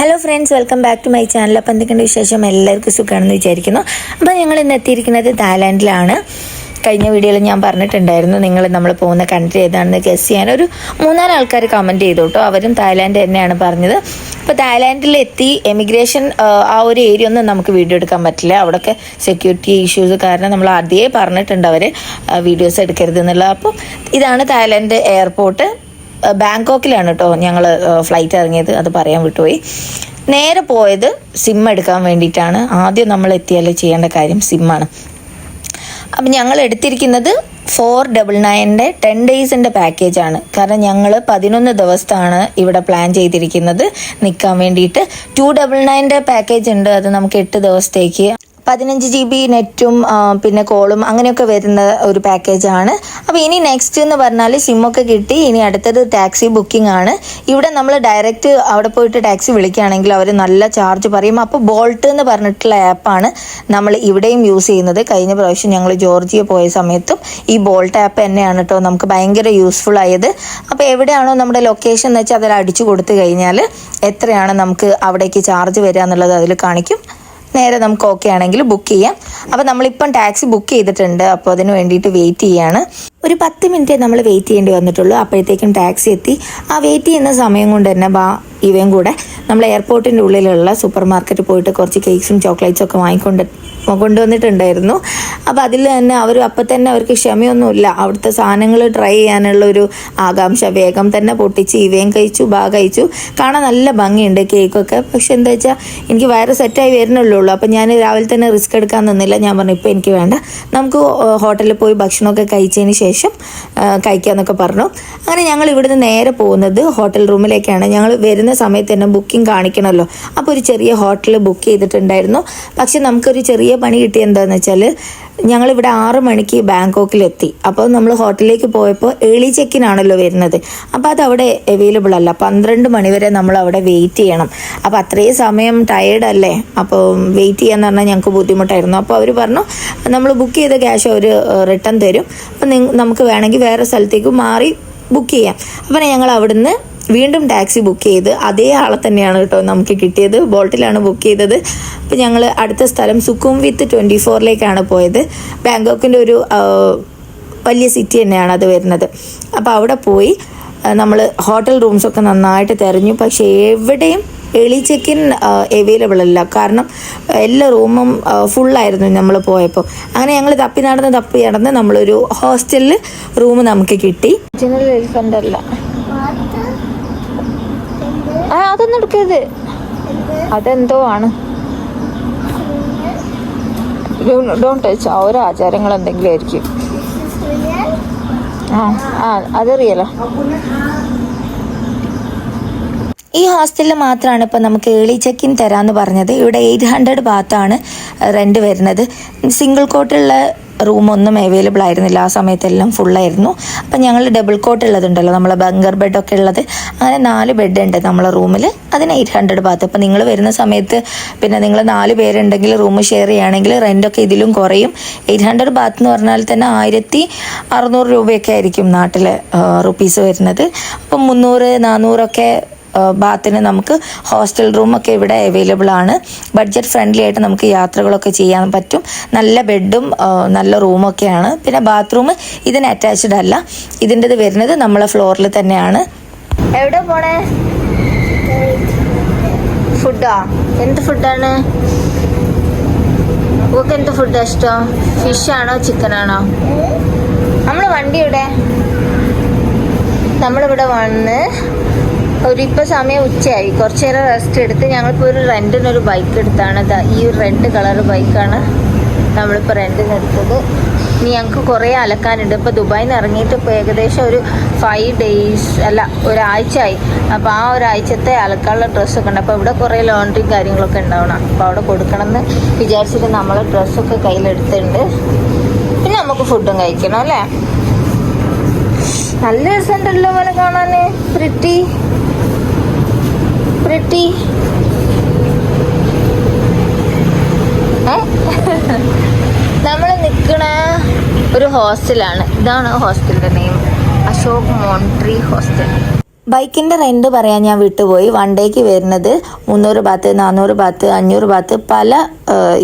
Hello friends welcome back to my channel അപ്പം എന്തൊക്കെയുണ്ട് വിശേഷം? എല്ലാവർക്കും സുഖമാണെന്ന് വിചാരിക്കുന്നു. അപ്പോൾ ഞങ്ങൾ ഇന്ന് എത്തിയിരിക്കുന്നത് തായ്ലാൻഡിലാണ് കഴിഞ്ഞ വീഡിയോയിൽ ഞാൻ പറഞ്ഞിട്ടുണ്ടായിരുന്നു നിങ്ങൾ നമ്മൾ പോകുന്ന കൺട്രി ഏതാണെന്ന് ഗസ് ചെയ്യാൻ. ഒരു മൂന്നാൽ ആൾക്കാർ കമന്റ് ചെയ്തു കേട്ടോ. അവരും തായ്ലാൻഡ് തന്നെയാണ് പറഞ്ഞത്. അപ്പോൾ തായ്ലാൻഡിൽ എത്തി എമിഗ്രേഷൻ ആ ഒരു ഏരിയ ഒന്നും നമുക്ക് വീഡിയോ എടുക്കാൻ പറ്റില്ല. അവിടെയൊക്കെ സെക്യൂരിറ്റി ഇഷ്യൂസ് കാരണം നമ്മൾ ആദ്യമേ പറഞ്ഞിട്ടുണ്ട് അവർ വീഡിയോസ് എടുക്കരുത് എന്നുള്ളത്. അപ്പോൾ ഇതാണ് തായ്ലാൻഡ് എയർപോർട്ട് ബാങ്കോക്കിലാണ് കേട്ടോ ഞങ്ങൾ ഫ്ലൈറ്റ് ഇറങ്ങിയത്. അത് പറയാൻ വിട്ടുപോയി. നേരെ പോയത് സിം എടുക്കാൻ വേണ്ടിയിട്ടാണ്. ആദ്യം നമ്മൾ എത്തിയാലേ ചെയ്യേണ്ട കാര്യം സിമ്മാണ് അപ്പം ഞങ്ങൾ എടുത്തിരിക്കുന്നത് ഫോർ ഡബിൾ നയന്റെ ടെൻ ഡേയ്സിന്റെ പാക്കേജാണ് കാരണം ഞങ്ങൾ പതിനൊന്ന് ദിവസത്താണ് ഇവിടെ പ്ലാൻ ചെയ്തിരിക്കുന്നത്. നിൽക്കാൻ വേണ്ടിയിട്ട് ടു ഡബിൾ നയന്റെ പാക്കേജ് ഉണ്ട്. അത് നമുക്ക് എട്ട് ദിവസത്തേക്ക് പതിനഞ്ച് ജി ബി നെറ്റും പിന്നെ കോളും അങ്ങനെയൊക്കെ വരുന്ന ഒരു പാക്കേജാണ്. അപ്പോൾ ഇനി നെക്സ്റ്റ് എന്ന് പറഞ്ഞാൽ സിമ്മൊക്കെ കിട്ടി. ഇനി അടുത്തത് ടാക്സി ബുക്കിംഗ് ആണ്. ഇവിടെ നമ്മൾ ഡയറക്റ്റ് അവിടെ പോയിട്ട് ടാക്സി വിളിക്കുകയാണെങ്കിൽ അവർ നല്ല ചാർജ് പറയും. അപ്പോൾ ബോൾട്ട് എന്ന് പറഞ്ഞിട്ടുള്ള ആപ്പാണ് നമ്മൾ ഇവിടെയും യൂസ് ചെയ്യുന്നത്. കഴിഞ്ഞ പ്രാവശ്യം ഞങ്ങൾ ജോർജിയ പോയ സമയത്തും ഈ ബോൾട്ട് ആപ്പ് തന്നെയാണ് കേട്ടോ നമുക്ക് ഭയങ്കര യൂസ്ഫുൾ ആയത്. അപ്പോൾ എവിടെയാണോ നമ്മുടെ ലൊക്കേഷൻ എന്ന് വെച്ചാൽ അതിൽ അടിച്ചു കൊടുത്തു കഴിഞ്ഞാൽ എത്രയാണ് നമുക്ക് അവിടേക്ക് ചാർജ് വരിക എന്നുള്ളത് അതിൽ കാണിക്കും. നേരെ നമുക്ക് ഓക്കെ ആണെങ്കിൽ ബുക്ക് ചെയ്യാം. അപ്പോൾ നമ്മളിപ്പം ടാക്സി ബുക്ക് ചെയ്തിട്ടുണ്ട്. അപ്പോൾ അതിന് വേണ്ടിയിട്ട് വെയിറ്റ് ചെയ്യാണ്. ഒരു പത്ത് മിനിറ്റേ നമ്മൾ വെയിറ്റ് ചെയ്യേണ്ടി വന്നിട്ടുള്ളൂ. അപ്പോഴത്തേക്കും ടാക്സി എത്തി. ആ വെയിറ്റ് ചെയ്യുന്ന സമയം കൊണ്ട് തന്നെ ബാ ഇവയും കൂടെ നമ്മൾ എയർപോർട്ടിന്റെ ഉള്ളിലുള്ള സൂപ്പർ മാർക്കറ്റിൽ പോയിട്ട് കുറച്ച് കേക്ക്സും ചോക്ലേറ്റ്സും ഒക്കെ വാങ്ങിക്കൊണ്ട് കൊണ്ടുവന്നിട്ടുണ്ടായിരുന്നു. അപ്പോൾ അതിൽ തന്നെ അവർ അപ്പം തന്നെ അവർക്ക് ക്ഷമയൊന്നുമില്ല. അവിടുത്തെ സാധനങ്ങൾ ട്രൈ ചെയ്യാനുള്ള ഒരു ആകാംക്ഷ വേഗം തന്നെ പൊട്ടിച്ച് ഇവയും കഴിച്ചു ബാ കഴിച്ചു. കാണാൻ നല്ല ഭംഗിയുണ്ട് കേക്കൊക്കെ പക്ഷെ എന്താ വെച്ചാൽ എനിക്ക് വയറ് സെറ്റായി വരുന്നുള്ളൂ അപ്പം ഞാൻ രാവിലെ തന്നെ റിസ്ക് എടുക്കാൻ നിന്നില്ല. ഞാൻ പറഞ്ഞു ഇപ്പോൾ എനിക്ക് വേണ്ട. നമുക്ക് ഹോട്ടലിൽ പോയി ഭക്ഷണമൊക്കെ കഴിച്ചതിന് ശേഷം ആ, കഴിക്കാമെന്നൊക്കെ പറഞ്ഞു. അങ്ങനെ ഞങ്ങൾ ഇവിടുന്ന് നേരെ പോകുന്നത് ഹോട്ടൽ റൂമിലേക്കാണ്. ഞങ്ങൾ വരുന്ന സമയത്ത് തന്നെ ബുക്കിംഗ് കാണിക്കണമല്ലോ. അപ്പോൾ ഒരു ചെറിയ ഹോട്ടൽ ബുക്ക് ചെയ്തിട്ടുണ്ടായിരുന്നു. പക്ഷെ നമുക്കൊരു ചെറിയ പണി കിട്ടിയ എന്താണെന്ന് വെച്ചാൽ ഞങ്ങളിവിടെ ആറു മണിക്ക് ബാങ്കോക്കിലെത്തി. അപ്പോൾ നമ്മൾ ഹോട്ടലിലേക്ക് പോയപ്പോൾ ഏളി ചെക്കിനാണല്ലോ വരുന്നത്. അപ്പോൾ അത് അവിടെ അവൈലബിൾ അല്ല. പന്ത്രണ്ട് മണിവരെ നമ്മൾ അവിടെ വെയിറ്റ് ചെയ്യണം. അപ്പോൾ അത്രയും സമയം ടയേർഡ് അല്ലേ? അപ്പോൾ വെയിറ്റ് ചെയ്യാന്ന് പറഞ്ഞാൽ ഞങ്ങൾക്ക് ബുദ്ധിമുട്ടായിരുന്നു. അപ്പോൾ അവർ പറഞ്ഞു നമ്മൾ ബുക്ക് ചെയ്ത ക്യാഷ് അവർ റിട്ടേൺ തരും. അപ്പം നമുക്ക് വേണമെങ്കിൽ വേറെ സ്ഥലത്തേക്ക് മാറി ബുക്ക് ചെയ്യാം. അപ്പോൾ ഞങ്ങൾ അവിടുന്ന് വീണ്ടും ടാക്സി ബുക്ക് ചെയ്ത് അതേ ആളെ തന്നെയാണ് കേട്ടോ നമുക്ക് കിട്ടിയത്. ബോൾട്ടിലാണ് ബുക്ക് ചെയ്തത്. അപ്പോൾ ഞങ്ങൾ അടുത്ത സ്ഥലം സുക്കും വിത്ത് ട്വന്റി ഫോറിലേക്കാണ് പോയത്. ബാങ്കോക്കിന്റെ ഒരു വലിയ സിറ്റി തന്നെയാണ് അത് വരുന്നത്. അപ്പോൾ അവിടെ പോയി നമ്മൾ ഹോട്ടൽ റൂംസൊക്കെ നന്നായിട്ട് തിരഞ്ഞു. പക്ഷേ എവിടെയും എളി ചെക്കിൻ അവൈലബിൾ അല്ല. കാരണം എല്ലാ റൂമും ഫുള്ളായിരുന്നു നമ്മൾ പോയപ്പോൾ അങ്ങനെ ഞങ്ങൾ തപ്പി നടന്ന് തപ്പി നടന്ന് നമ്മളൊരു ഹോസ്റ്റലിൽ റൂം നമുക്ക് കിട്ടി. ഒറിജിനൽ എലിഫന്റ് അല്ല. അതൊന്നും എടുക്കരുത്. അതെന്തോ ആണ്. ഡോണ്ട് ടച്ച് ഓരോ ആചാരങ്ങൾ എന്തെങ്കിലും ആയിരിക്കും. ആ ആ അതറിയാലോ ഈ ഹോസ്റ്റലിൽ മാത്രമാണ് ഇപ്പം നമുക്ക് ഏളി ചെക്കിൻ തരാമെന്ന് പറഞ്ഞത്. ഇവിടെ എയ്റ്റ് ഹൺഡ്രഡ് ബാത്താണ് റെന്റ് വരുന്നത്. സിംഗിൾ കോട്ടുള്ള റൂമൊന്നും അവൈലബിൾ ആയിരുന്നില്ല. ആ സമയത്തെല്ലാം ഫുള്ളായിരുന്നു അപ്പം ഞങ്ങൾ ഡബിൾ കോട്ട് ഉള്ളതുണ്ടല്ലോ നമ്മളെ ബങ്കർ ബെഡൊക്കെ ഉള്ളത്. അങ്ങനെ നാല് ബെഡ് ഉണ്ട് നമ്മളെ റൂമിൽ അതിന് എയ്റ്റ് ഹൺഡ്രഡ് ബാത്ത് അപ്പം നിങ്ങൾ വരുന്ന സമയത്ത് പിന്നെ നിങ്ങൾ നാല് പേരുണ്ടെങ്കിൽ റൂം ഷെയർ ചെയ്യുകയാണെങ്കിൽ റെന്റൊക്കെ ഇതിലും കുറയും. എയ്റ്റ് ഹൺഡ്രഡ് ബാത്ത് എന്ന് പറഞ്ഞാൽ തന്നെ ആയിരത്തി അറുന്നൂറ് രൂപയൊക്കെ ആയിരിക്കും നാട്ടിലെ റുപ്പീസ് വരുന്നത്. അപ്പം മുന്നൂറ് നാനൂറൊക്കെ ബാത്തിന് നമുക്ക് ഹോസ്റ്റൽ റൂമൊക്കെ ഇവിടെ അവൈലബിൾ ആണ്. ബഡ്ജറ്റ് ഫ്രണ്ട്ലി ആയിട്ട് നമുക്ക് യാത്രകളൊക്കെ ചെയ്യാൻ പറ്റും. നല്ല ബെഡും നല്ല റൂമൊക്കെയാണ് പിന്നെ ബാത്റൂം ഇതിന് അറ്റാച്ച്ഡ് അല്ല. ഇതിന്റെത് വരുന്നത് നമ്മളെ ഫ്ലോറിൽ തന്നെയാണ്. എവിടെ പോണേ? ഫുഡാ? എന്ത് ഫുഡാണ്? ഓക്ക് എന്ത് ഫുഡാ ഇഷ്ടം? ഫിഷാണോ ആണോ നമ്മൾ വണ്ടി ഇവിടെ നമ്മളിവിടെ വന്ന് ഒരു സമയം ഉച്ചയായി. കുറച്ച് നേരം റെസ്റ്റ് എടുത്ത് ഞങ്ങളിപ്പോൾ ഒരു റെന്റിനൊരു ബൈക്ക് എടുത്താണ്. ഈ ഒരു റെഡ് കളർ ബൈക്കാണ് നമ്മളിപ്പോൾ റെന്റിന് എടുത്തത്. ഇനി ഞങ്ങൾക്ക് കുറേ അലക്കാനുണ്ട്. ഇപ്പോൾ ദുബായിൽ നിന്ന് ഇറങ്ങിയിട്ട് ഇപ്പോൾ ഏകദേശം ഒരു ഫൈവ് ഡേയ്സ് അല്ല ഒരാഴ്ചയായി. അപ്പോൾ ആ ഒരാഴ്ചത്തെ അലക്കാനുള്ള ഡ്രസ്സൊക്കെ ഉണ്ട്. അപ്പോൾ ഇവിടെ കുറേ ലോണ്ടറിയും കാര്യങ്ങളൊക്കെ ഉണ്ടാവണം. അപ്പോൾ അവിടെ കൊടുക്കണമെന്ന് വിചാരിച്ചിട്ട് നമ്മൾ ഡ്രസ്സൊക്കെ കയ്യിലെടുത്തിട്ടുണ്ട്. പിന്നെ നമുക്ക് ഫുഡും കഴിക്കണം അല്ലേ? നല്ല രസമുണ്ടല്ലോ പോലെ കാണാന്. പ്രിറ്റി പ്രിറ്റി നമ്മൾ നിൽക്കണ ഒരു ഹോസ്റ്റലാണ് ഇതാണ് ഹോസ്റ്റലിന്റെ നെയിം അശോക് മോൺട്രി ഹോസ്റ്റൽ ബൈക്കിന്റെ റെന്റ് പറയാൻ ഞാൻ വിട്ടുപോയി. വൺ ഡേക്ക് വരുന്നത് മുന്നൂറ് ബാത്ത് നാനൂറ് ബാത്ത് അഞ്ഞൂറ് ബാത്ത് പല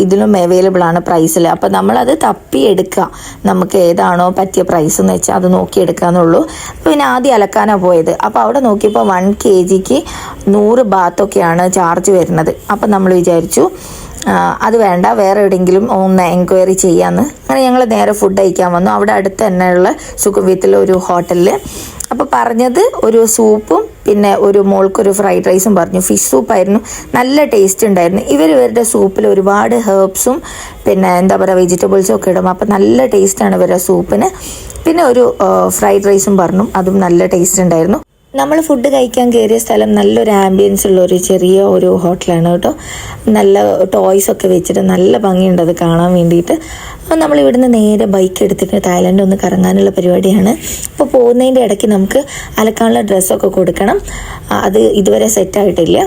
ഇതിലും അവൈലബിൾ ആണ് പ്രൈസിൽ അപ്പോൾ നമ്മളത് തപ്പി എടുക്കുക. നമുക്ക് ഏതാണോ പറ്റിയ പ്രൈസ് എന്ന് വെച്ചാൽ അത് നോക്കി എടുക്കാന്നുള്ളൂ പിന്നെ ആദ്യം അലക്കാനാണ് പോയത്. അപ്പോൾ അവിടെ നോക്കിയപ്പോൾ വൺ കെ ജിക്ക് നൂറ് ബാത്തൊക്കെയാണ് ചാർജ് വരുന്നത്. അപ്പോൾ നമ്മൾ വിചാരിച്ചു അത് വേണ്ട വേറെ എവിടെയെങ്കിലും ഒന്ന് എൻക്വയറി ചെയ്യാമെന്ന് അങ്ങനെ ഞങ്ങൾ നേരെ ഫുഡ് കഴിക്കാൻ വന്നു. അവിടെ അടുത്ത് തന്നെയുള്ള സുഖവീത്തിലെ ഒരു ഹോട്ടലിൽ അപ്പോൾ പറഞ്ഞത് ഒരു സൂപ്പും പിന്നെ ഒരു മോൾക്കൊരു ഫ്രൈഡ് റൈസും പറഞ്ഞു. ഫിഷ് സൂപ്പായിരുന്നു. നല്ല ടേസ്റ്റ് ഉണ്ടായിരുന്നു. ഇവർ ഇവരുടെ സൂപ്പിൽ ഒരുപാട് ഹേർബ്സും പിന്നെ എന്താ പറയുക വെജിറ്റബിൾസും ഒക്കെ ഇടും. അപ്പോൾ നല്ല ടേസ്റ്റാണ് ഇവരുടെ സൂപ്പിന്. പിന്നെ ഒരു ഫ്രൈഡ് റൈസും പറഞ്ഞു. അതും നല്ല ടേസ്റ്റ് ഉണ്ടായിരുന്നു. നമ്മൾ ഫുഡ് കഴിക്കാൻ കയറിയ സ്ഥലം നല്ലൊരു ആംബിയൻസ് ഉള്ള ഒരു ചെറിയ ഒരു ഹോട്ടലാണ് കേട്ടോ. നല്ല ടോയ്സ് ഒക്കെ വെച്ചിട്ട് നല്ല ഭംഗിയുണ്ട് അത് കാണാൻ വേണ്ടിയിട്ട്. അപ്പോൾ നമ്മൾ ഇവിടുന്ന് നേരെ ബൈക്ക് എടുത്തിട്ട് തായ്ലൻഡ് ഒന്ന് കറങ്ങാനുള്ള പരിപാടിയാണ്. അപ്പോൾ പോകുന്നതിന്റെ ഇടയ്ക്ക് നമുക്ക് അലക്കാനുള്ള ഡ്രസ്സൊക്കെ കൊടുക്കണം. അത് ഇതുവരെ സെറ്റായിട്ടില്ല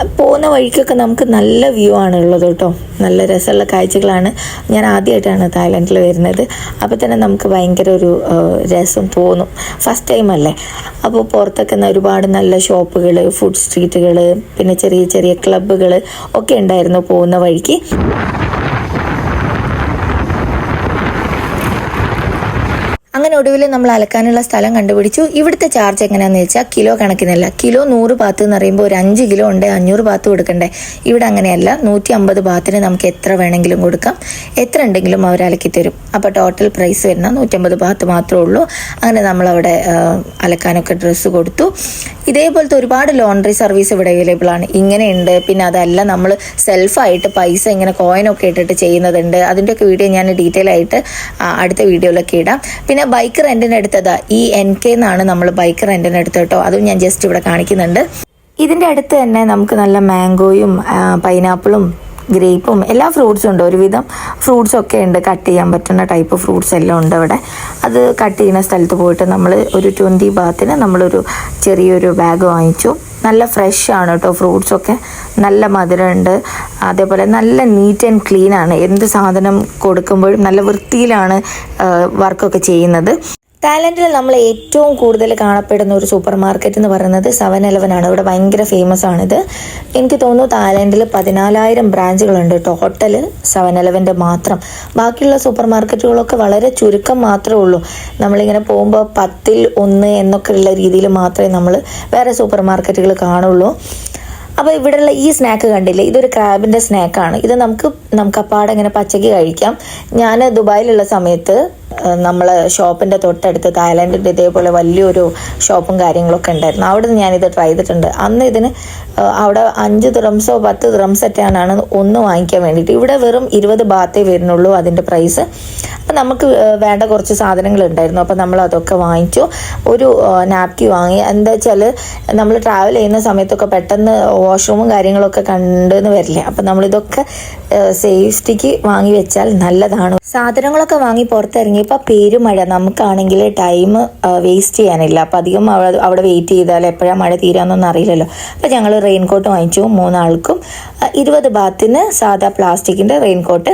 പോകുന്ന വഴിക്കൊക്കെ നമുക്ക് നല്ല വ്യൂ ആണ് ഉള്ളത് കേട്ടോ. നല്ല രസമുള്ള കാഴ്ചകളാണ്. ഞാൻ ആദ്യമായിട്ടാണ് തായ്ലൻഡിൽ വരുന്നത്. അപ്പോൾ തന്നെ നമുക്ക് ഭയങ്കര ഒരു രസം തോന്നും. ഫസ്റ്റ് ടൈം അല്ലേ? അപ്പോൾ പുറത്തൊക്കെ ഒരുപാട് നല്ല ഷോപ്പുകൾ ഫുഡ് സ്ട്രീറ്റുകൾ പിന്നെ ചെറിയ ചെറിയ ക്ലബ്ബുകൾ ഒക്കെ ഉണ്ടായിരുന്നു പോകുന്ന വഴിക്ക്. ഒടുവിൽ നമ്മൾ അലക്കാനുള്ള സ്ഥലം കണ്ടുപിടിച്ചു. ഇവിടുത്തെ ചാർജ് എങ്ങനെയാന്ന് വെച്ചാൽ കിലോ കണക്കിനല്ല. കിലോ നൂറ് പാത്ത് എന്ന് പറയുമ്പോൾ ഒരു അഞ്ച് കിലോ ഉണ്ട് അഞ്ഞൂറ് പാത്ത് കൊടുക്കണ്ടേ? ഇവിടെ അങ്ങനെയല്ല നൂറ്റി അമ്പത് ബാത്തിന് നമുക്ക് എത്ര വേണമെങ്കിലും കൊടുക്കാം. എത്ര ഉണ്ടെങ്കിലും അവർ അലക്കി തരും. അപ്പോൾ ടോട്ടൽ പ്രൈസ് വരുന്ന നൂറ്റമ്പത് ബാത്ത് മാത്രമേ ഉള്ളൂ. അങ്ങനെ നമ്മളവിടെ അലക്കാനൊക്കെ ഡ്രസ്സ് കൊടുത്തു. ഇതേപോലത്തെ ഒരുപാട് ലോണ്ടറി സർവീസ് ഇവിടെ അവൈലബിൾ ആണ്. ഇങ്ങനെയുണ്ട് പിന്നെ അതല്ല നമ്മൾ സെൽഫായിട്ട് പൈസ ഇങ്ങനെ കോയിനൊക്കെ ഇട്ടിട്ട് ചെയ്യുന്നതുണ്ട്. അതിന്റെയൊക്കെ വീഡിയോ ഞാൻ ഡീറ്റെയിൽ ആയിട്ട് അടുത്ത വീഡിയോയിലൊക്കെ ഇടാം. പിന്നെ ബൈക്ക് റെന്റിന് എടുത്തത്. ഈ എൻ കെ എന്നാണ് നമ്മൾ ബൈക്ക് റെന്റിന് എടുത്തത് കേട്ടോ അതും ഞാൻ ജസ്റ്റ് ഇവിടെ കാണിക്കുന്നുണ്ട്. ഇതിന്റെ അടുത്ത് തന്നെ നമുക്ക് നല്ല മാംഗോയും പൈനാപ്പിളും ഗ്രേപ്പും എല്ലാ ഫ്രൂട്ട്സും ഉണ്ട്. ഒരുവിധം ഫ്രൂട്ട്സ് ഒക്കെ ഉണ്ട്. കട്ട് ചെയ്യാൻ പറ്റുന്ന ടൈപ്പ് ഫ്രൂട്ട്സ് എല്ലാം ഉണ്ട് അവിടെ. അത് കട്ട് ചെയ്യുന്ന സ്ഥലത്ത് പോയിട്ട് നമ്മൾ ഒരു ട്വന്റി ബാത്തിന് നമ്മളൊരു ചെറിയൊരു ബാഗ് വാങ്ങിച്ചു. നല്ല ഫ്രഷ് ആണ് കേട്ടോ ഫ്രൂട്ട്സൊക്കെ നല്ല മധുരമുണ്ട്. അതേപോലെ നല്ല നീറ്റ് ആൻഡ് ക്ലീൻ ആണ്. എന്ത് സാധനം കൊടുക്കുമ്പോഴും നല്ല വൃത്തിയിലാണ് വർക്കൊക്കെ ചെയ്യുന്നത്. തായ്ലൻഡിൽ നമ്മൾ ഏറ്റവും കൂടുതൽ കാണപ്പെടുന്ന ഒരു സൂപ്പർ മാർക്കറ്റ് എന്ന് പറയുന്നത് സെവൻ ഇലവൻ ആണ്. ഇവിടെ ഭയങ്കര ഫേമസ് ആണിത്. എനിക്ക് തോന്നുന്നു തായ്ലൻഡിൽ പതിനാലായിരം ബ്രാഞ്ചുകളുണ്ട് ടോട്ടൽ സെവൻ ഇലവന്റെ മാത്രം. ബാക്കിയുള്ള സൂപ്പർ മാർക്കറ്റുകളൊക്കെ വളരെ ചുരുക്കം മാത്രമേ ഉള്ളൂ. നമ്മളിങ്ങനെ പോകുമ്പോൾ പത്തിൽ ഒന്ന് എന്നൊക്കെ ഉള്ള രീതിയിൽ മാത്രമേ നമ്മൾ വേറെ സൂപ്പർ മാർക്കറ്റുകൾ കാണുള്ളൂ. അപ്പോൾ ഇവിടെയുള്ള ഈ സ്നാക്ക് കണ്ടില്ലേ? ഇതൊരു ക്രാബിന്റെ സ്നാക്കാണ് ഇത് നമുക്ക് നമുക്ക് അപ്പാടെ ഇങ്ങനെ പച്ചക്ക് കഴിക്കാം. ഞാൻ ദുബായിലുള്ള സമയത്ത് നമ്മൾ ഷോപ്പിന്റെ തൊട്ടടുത്ത് തായ്ലാൻഡിന്റെ ഇതേപോലെ വലിയൊരു ഷോപ്പും കാര്യങ്ങളൊക്കെ ഉണ്ടായിരുന്നു. അവിടെ നിന്ന് ഞാനിത് ട്രൈ ചെയ്തിട്ടുണ്ട്. അന്ന് ഇതിന് അവിടെ അഞ്ച് ദ്രംസോ പത്ത് ദ്രംസൊക്കെയാണ് ഒന്ന് വാങ്ങിക്കാൻ വേണ്ടിയിട്ട്. ഇവിടെ വെറും ഇരുപത് ബാത്തേ വരുന്നുള്ളൂ അതിന്റെ പ്രൈസ് അപ്പം നമുക്ക് വേണ്ട കുറച്ച് സാധനങ്ങൾ ഉണ്ടായിരുന്നു. അപ്പം നമ്മൾ അതൊക്കെ വാങ്ങിച്ചു. ഒരു നാപ്കി വാങ്ങി. എന്താ വെച്ചാൽ നമ്മൾ ട്രാവൽ ചെയ്യുന്ന സമയത്തൊക്കെ പെട്ടെന്ന് വാഷ്റൂമും കാര്യങ്ങളൊക്കെ കണ്ടെന്ന് വരില്ല. അപ്പം നമ്മളിതൊക്കെ സേഫ്റ്റിക്ക് വാങ്ങി വെച്ചാൽ നല്ലതാണ്. സാധനങ്ങളൊക്കെ വാങ്ങി പുറത്തിറങ്ങിയപ്പോൾ പെരുമഴ നമുക്കാണെങ്കിൽ ടൈം വേസ്റ്റ് ചെയ്യാനില്ല. അപ്പം അധികം അവിടെ അവിടെ വെയിറ്റ് ചെയ്താൽ എപ്പോഴാണ് മഴ തീരാന്നൊന്നും അറിയില്ലല്ലോ. അപ്പം ഞങ്ങൾ റെയിൻകോട്ട് വാങ്ങിച്ചു മൂന്നാൾക്കും. ഇരുപത് ബാത്തിന് സാധാ പ്ലാസ്റ്റിക്കിന്റെ റെയിൻകോട്ട്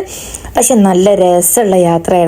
പക്ഷെ നല്ല രസമുള്ള യാത്രയായിരുന്നു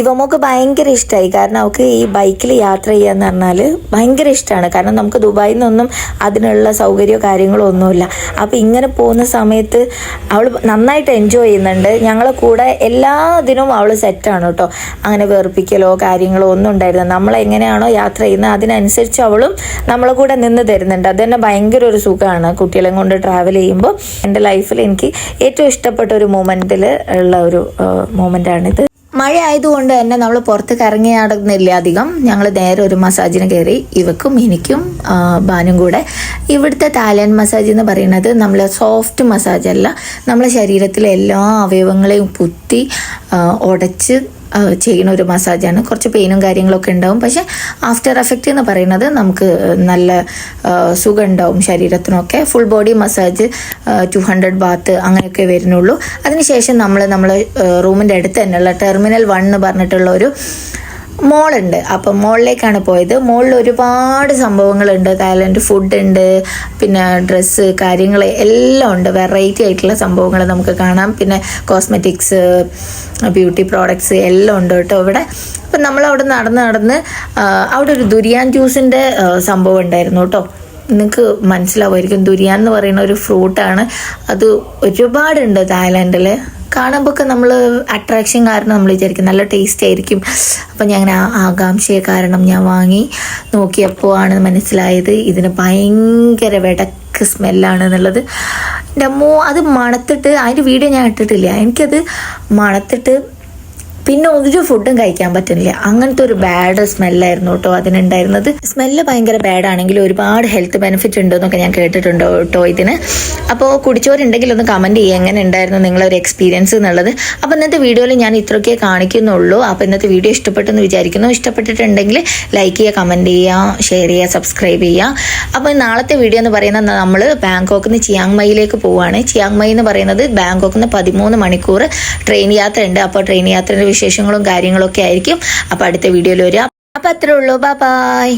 ഇവമോക്ക് ഭയങ്കര ഇഷ്ടമായി കാരണം അവൾക്ക് ഈ ബൈക്കിൽ യാത്ര ചെയ്യാന്ന് പറഞ്ഞാൽ ഭയങ്കര ഇഷ്ടമാണ് കാരണം നമുക്ക് ദുബായിൽ നിന്നൊന്നും അതിനുള്ള സൗകര്യമോ കാര്യങ്ങളോ ഒന്നുമില്ല. അപ്പോൾ ഇങ്ങനെ പോകുന്ന സമയത്ത് അവൾ നന്നായിട്ട് എൻജോയ് ചെയ്യുന്നുണ്ട്. ഞങ്ങളെ കൂടെ എല്ലാ ഇതിനും അവൾ സെറ്റാണ് കേട്ടോ അങ്ങനെ വേർപ്പിക്കലോ കാര്യങ്ങളോ ഒന്നും ഉണ്ടായിരുന്നു നമ്മൾ എങ്ങനെയാണോ യാത്ര ചെയ്യുന്നത് അതിനനുസരിച്ച് അവളും നമ്മളെ കൂടെ നിന്ന് തരുന്നുണ്ട്. അത് തന്നെ ഭയങ്കര ഒരു സുഖമാണ് കുട്ടികളെ കൊണ്ട് ട്രാവൽ ചെയ്യുമ്പോൾ എന്റെ ലൈഫിൽ എനിക്ക് ഏറ്റവും ഇഷ്ടപ്പെട്ട ഒരു മൂമെന്റിൽ ഉള്ള ഒരു മൊമെന്റാണിത് മഴ ആയതുകൊണ്ട് തന്നെ നമ്മൾ പുറത്ത് കറങ്ങി നടന്നില്ല അധികം. ഞങ്ങൾ നേരെ ഒരു മസാജിന് കയറി ഇവക്കും എനിക്കും ബാനും കൂടെ. ഇവിടുത്തെ തായ്ലാൻഡ് മസാജ് എന്ന് പറയുന്നത് നമ്മൾ സോഫ്റ്റ് മസാജ് അല്ല. നമ്മളെ ശരീരത്തിലെ എല്ലാ അവയവങ്ങളെയും കുത്തി ഉടച്ച് ചെയ്യുന്ന ഒരു മസാജാണ്. കുറച്ച് പെയിനും കാര്യങ്ങളൊക്കെ ഉണ്ടാവും. പക്ഷെ ആഫ്റ്റർ എഫക്റ്റ് എന്ന് പറയുന്നത് നമുക്ക് നല്ല സുഖം ഉണ്ടാവും ശരീരത്തിനൊക്കെ. Full body massage two hundred baht അങ്ങനെയൊക്കെ വരുന്നുള്ളൂ. അതിനുശേഷം നമ്മൾ നമ്മൾ റൂമിന്റെ അടുത്ത് തന്നെയുള്ള ടെർമിനൽ വൺ എന്ന് പറഞ്ഞിട്ടുള്ള ഒരു മോളുണ്ട്. അപ്പം മോളിലേക്കാണ് പോയത്. മോളിൽ ഒരുപാട് സംഭവങ്ങളുണ്ട്. തായ്ലൻഡ് ഫുഡ് ഉണ്ട്. പിന്നെ ഡ്രസ്സ് കാര്യങ്ങൾ എല്ലാം ഉണ്ട്. വെറൈറ്റി ആയിട്ടുള്ള സംഭവങ്ങൾ നമുക്ക് കാണാം. പിന്നെ കോസ്മെറ്റിക്സ് ബ്യൂട്ടി പ്രോഡക്ട്സ് എല്ലാം ഉണ്ട് കേട്ടോ ഇവിടെ. അപ്പം നമ്മൾ അവിടെ നടന്ന് നടന്ന് അവിടെ ഒരു ദുരിയാൻ ജ്യൂസിന്റെ സംഭവം ഉണ്ടായിരുന്നു കേട്ടോ. നിങ്ങൾക്ക് മനസ്സിലാവുമായിരിക്കും. ദുരിയാൻ എന്ന് പറയുന്ന ഒരു ഫ്രൂട്ടാണ് അത് ഒരുപാടുണ്ട് തായ്ലാൻഡിൽ കാണുമ്പോൾ ഒക്കെ നമ്മൾ അട്രാക്ഷൻ കാരണം നമ്മൾ വിചാരിക്കും നല്ല ടേസ്റ്റ് ആയിരിക്കും. അപ്പം ഞാൻ ആകാംക്ഷയെ കാരണം ഞാൻ വാങ്ങി നോക്കിയപ്പോൾ ആണ് മനസ്സിലായത് ഇതിന് ഭയങ്കര വിടക്ക് സ്മെല്ലാണ് എന്നുള്ളത്. എന്റെ അമ്മോ അത് മണത്തിട്ട് അതിന്റെ വീഡിയോ ഞാൻ ഇട്ടിട്ടില്ല. എനിക്കത് മണത്തിട്ട് പിന്നെ ഒരു ഫുഡും കഴിക്കാൻ പറ്റുന്നില്ല. അങ്ങനത്തെ ഒരു ബാഡ് സ്മെല്ലായിരുന്നു കേട്ടോ അതിനുണ്ടായിരുന്നത്. സ്മെല്ല് ഭയങ്കര ബാഡ് ആണെങ്കിൽ ഒരുപാട് ഹെൽത്ത് ബെനിഫിറ്റ് ഉണ്ടെന്നൊക്കെ ഞാൻ കേട്ടിട്ടുണ്ട് കേട്ടോ ഇതിന്. അപ്പോൾ കുടിച്ചവരുണ്ടെങ്കിൽ ഒന്ന് കമന്റ് ചെയ്യുക എങ്ങനെ ഉണ്ടായിരുന്നു നിങ്ങളെ ഒരു എക്സ്പീരിയൻസ് എന്നുള്ളത്. അപ്പോൾ ഇന്നത്തെ വീഡിയോയിൽ ഞാൻ ഇത്രയൊക്കെ കാണിക്കുന്നുള്ളൂ. അപ്പോൾ ഇന്നത്തെ വീഡിയോ ഇഷ്ടപ്പെട്ടെന്ന് വിചാരിക്കുന്നു. ഇഷ്ടപ്പെട്ടിട്ടുണ്ടെങ്കിൽ ലൈക്ക് ചെയ്യുക കമന്റ് ചെയ്യുക ഷെയർ ചെയ്യുക സബ്സ്ക്രൈബ് ചെയ്യുക. അപ്പോൾ നാളത്തെ വീഡിയോ എന്ന് പറയുന്നത് നമ്മൾ ബാങ്കോക്കിൽ നിന്ന് ചിയാങ് മൈയിലേക്ക് പോവുകയാണ് ചിയാങ് മൈ എന്ന് പറയുന്നത് ബാങ്കോക്കിൽ നിന്ന് പതിമൂന്ന് മണിക്കൂർ ട്രെയിൻ യാത്ര ഉണ്ട് അപ്പോൾ ട്രെയിൻ യാത്രയുടെ വിശേഷങ്ങളും കാര്യങ്ങളൊക്കെ ആയിരിക്കും. അപ്പോൾ അടുത്ത വീഡിയോയിൽ വരാം. അപ്പോൾ അത്രേ ഉള്ളൂ. ബൈ